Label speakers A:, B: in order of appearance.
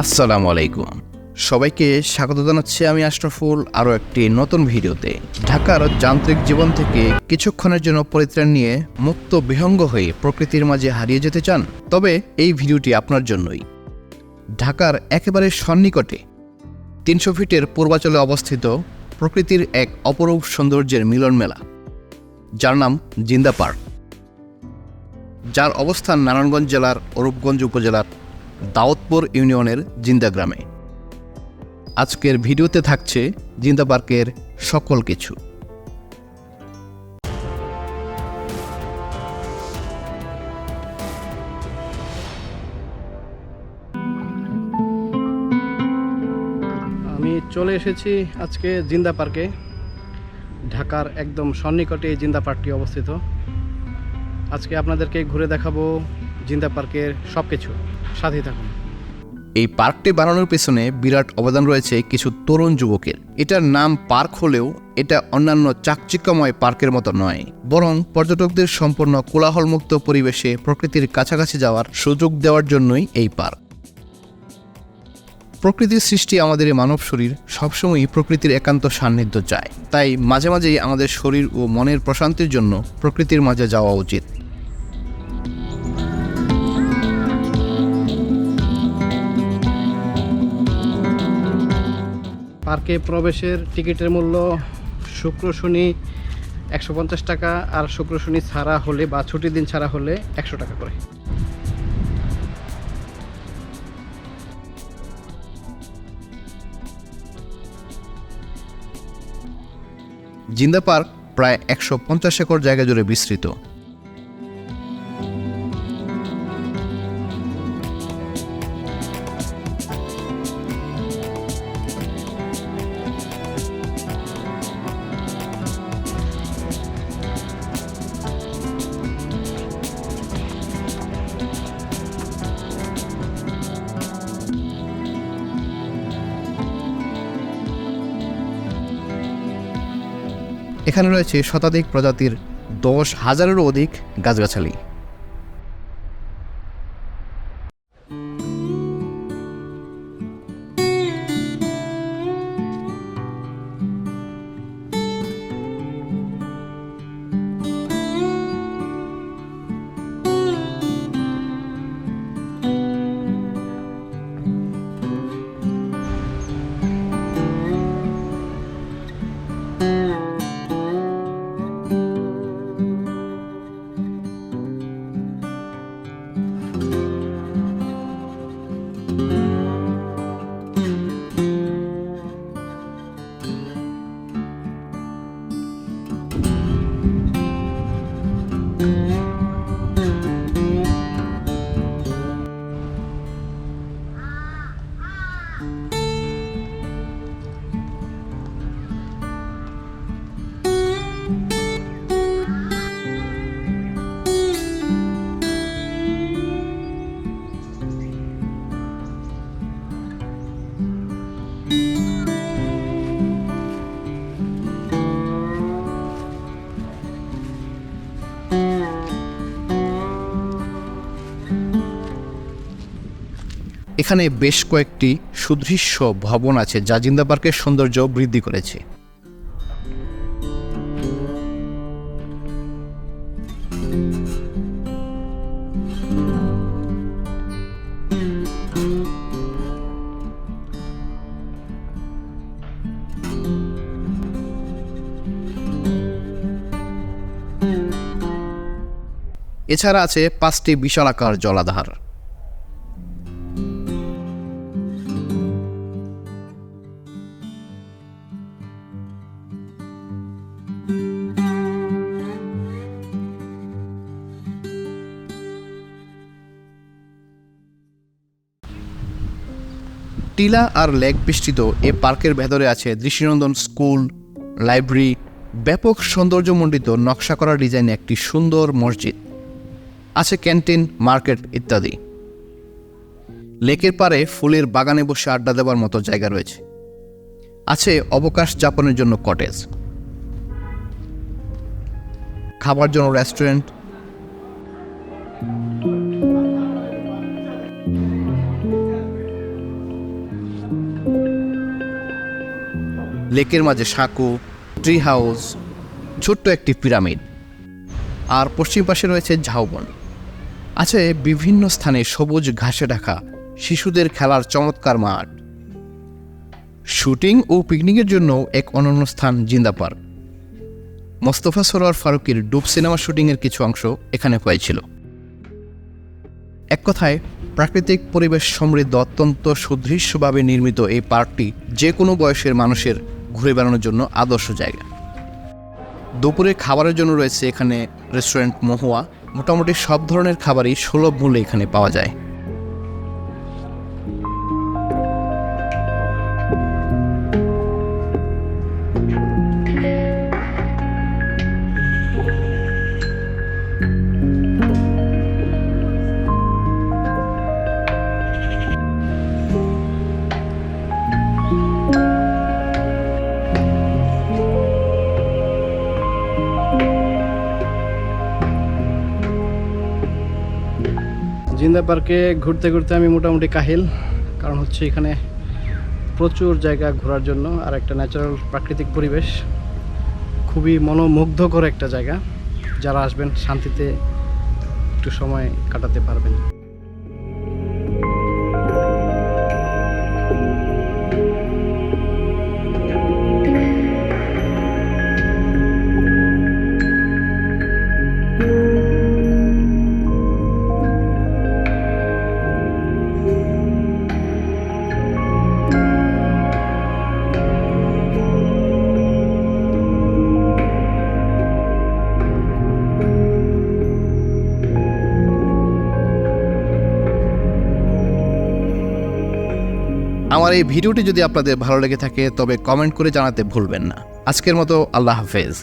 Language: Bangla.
A: আসসালামু আলাইকুম। সবাইকে স্বাগত জানাচ্ছি আমি আশরাফুল আরও একটি নতুন ভিডিওতে। ঢাকার যান্ত্রিক জীবন থেকে কিছুক্ষণের জন্য পরিত্রাণ নিয়ে মুক্ত বিহঙ্গ হয়ে প্রকৃতির মাঝে হারিয়ে যেতে চান, তবে এই ভিডিওটি আপনার জন্যই। ঢাকার একেবারে সন্নিকটে, তিনশো ফিটের পূর্বাচলে অবস্থিত প্রকৃতির এক অপরূপ সৌন্দর্যের মিলন মেলা, যার নাম জিন্দা পার্ক। যার অবস্থান নারায়ণগঞ্জ জেলার অরূপগঞ্জ উপজেলার দাউদপুর ইউনিয়নের জিন্দা গ্রামে। আজকের ভিডিওতে থাকছে জিন্দা পার্কের সকল কিছু।
B: আমি চলে এসেছি আজকে জিন্দা পার্কে। ঢাকার একদম সন্নিকটে জিন্দা পার্কটি অবস্থিত। আজকে আপনাদেরকে ঘুরে দেখাবো জিন্দা পার্কের সব কিছু সাথেই থাকুন।
A: এই পার্কটি বানানোর পেছনে বিরাট অবদান রয়েছে কিছু তরুণ যুবকের। এটার নাম পার্ক হলেও এটা অন্যান্য চাকচিক্যময় পার্কের মতো নয়। বরং পর্যটকদের সম্পূর্ণ কোলাহলমুক্ত পরিবেশে প্রকৃতির কাছাকাছি যাওয়ার সুযোগ দেওয়ার জন্যই এই পার্ক। প্রকৃতির সৃষ্টি আমাদের মানব শরীর সবসময়ই প্রকৃতির একান্ত সান্নিধ্য চায়। তাই মাঝে মাঝেই আমাদের শরীর ও মনের প্রশান্তির জন্য প্রকৃতির মাঝে যাওয়া উচিত।
B: পার্কে প্রবেশের টিকিটের মূল্য শুক্র, শনি একশো পঞ্চাশ টাকা আর শুক্র, শনি ছাড়া হলে বা ছুটির দিন ছাড়া হলে একশো টাকা করে।
A: জিন্দা পার্ক প্রায় একশো পঞ্চাশ একর জায়গা জুড়ে বিস্তৃত। এখানে রয়েছে শতাধিক প্রজাতির দশ হাজারেরও অধিক গাছগাছালি। এখানে বেশ কয়েকটি সুদৃশ্য ভবন আছে যা জিন্দা পার্কের সৌন্দর্য বৃদ্ধি করেছে। এছাড়া আছে পাঁচটি বিশালাকার জলাধার। টিলা আর লেক বিস্তৃত এ পার্কের ভেতরে আছে দৃষ্টিনন্দন স্কুল, লাইব্রেরি, ব্যাপক সৌন্দর্যমণ্ডিত নকশা করা ডিজাইনে একটি সুন্দর মসজিদ। আছে ক্যান্টিন, মার্কেট ইত্যাদি। লেকের পারে ফুলের বাগানে বসে আড্ডা দেওয়ার মতো জায়গা রয়েছে। আছে অবকাশ যাপনের জন্য কটেজ। খাবার জন্য রেস্টুরেন্ট লেকের মাঝে সাঁকো ট্রি হাউস ছোট্ট একটি পিরামিড আর পশ্চিম পাশে রয়েছে ঝাউবন। আছে বিভিন্ন স্থানে সবুজ ঘাসে ঢাকা শিশুদের খেলার চমৎকার মাঠ। শুটিং ও পিকনিকের জন্য এক অনন্য স্থান জিন্দা পার্ক। মোস্তফা সরোয়ার ফারুকের ডুব সিনেমা শুটিংয়ের কিছু অংশ এখানে হয়েছিল। এক কথায়, প্রাকৃতিক পরিবেশ সমৃদ্ধ অত্যন্ত সুদৃশ্যভাবে নির্মিত এই পার্কটি যে কোনো বয়সের মানুষের ঘুরে বেড়ানোর জন্য আদর্শ জায়গা। দুপুরে খাবারের জন্য রয়েছে এখানে রেস্টুরেন্ট মহুয়া। মোটামুটি সব ধরনের খাবারই সুলভ মূল্যে এখানে পাওয়া যায়।
B: জিন্দা পার্কে ঘুরতে ঘুরতে আমি মোটামুটি কাহিল, কারণ হচ্ছে এখানে প্রচুর জায়গা ঘোরার জন্য আর একটা ন্যাচারাল প্রাকৃতিক পরিবেশ। খুবই মনোমুগ্ধকর একটা জায়গা, যারা আসবেন শান্তিতে একটু সময় কাটাতে পারবেন।
A: আমার এই ভিডিওটি যদি আপনাদের ভালো লেগে থাকে, তবে কমেন্ট করে জানাতে ভুলবেন না। আজকের মতো আল্লাহ হাফেজ।